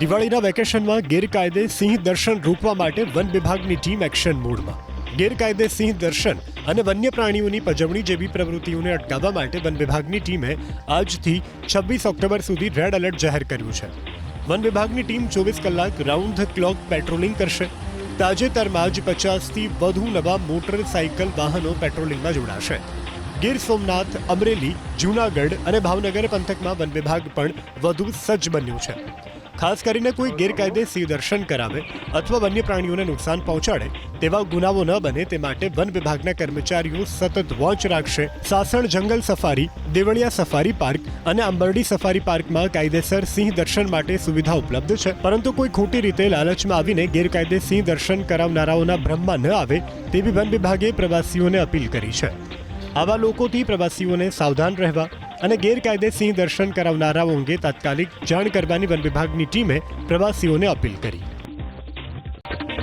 દિવાળીના વેકેશનમાં ગેરકાયદે સિંહ દર્શન રોકવા માટે વન વિભાગની ટીમ એક્શન મોડમાં. ગેરકાયદે સિંહ દર્શન અને વન્ય પ્રાણીઓની પજવણી જેવી પ્રવૃત્તિઓને અટકાવવા માટે વન વિભાગની ટીમે આજથી છવ્વીસ ઓક્ટોબર સુધી રેડ એલર્ટ જાહેર કર્યું છે. વન વિભાગની ટીમ ચોવીસ કલાક રાઉન્ડ ધ ક્લોક પેટ્રોલિંગ કરશે. તાજેતરમાં જ પચાસથી વધુ નવા મોટરસાઇકલ વાહનો પેટ્રોલિંગમાં જોડાશે. ગીર સોમનાથ, અમરેલી, જૂનાગઢ અને ભાવનગર પંથકમાં વન વિભાગ પણ વધુ સજ્જ બન્યું છે. ખાસ કરીને કોઈ ગેરકાયદે સિંહ દર્શન કરાવે અથવા વન્ય પ્રાણીઓને નુકસાન પહોંચાડે તેવા ગુનાઓ ન બને તે માટે વન વિભાગના કર્મચારીઓ સતત વોચ રાખશે. સાસણ જંગલ સફારી, દેવળિયા સફારી પાર્ક અને અંબરડી સફારી પાર્કમાં કાયદેસર સિંહ દર્શન માટે સુવિધા ઉપલબ્ધ છે. પરંતુ કોઈ ખોટી રીતે લાલચમાં આવીને ગેરકાયદે સિંહ દર્શન કરાવનારાઓના ભ્રમમાં ન આવે તેવી વન વિભાગે પ્રવાસીઓને અપીલ કરી છે. આવા લોકોથી પ્રવાસીઓને સાવધાન રહેવા અને ગેરકાયદે સિંહ દર્શન કરાવનારાઓ અંગે તાત્કાલિક જાણ કરવાની વન વિભાગની ટીમે પ્રવાસીઓને અપીલ કરી.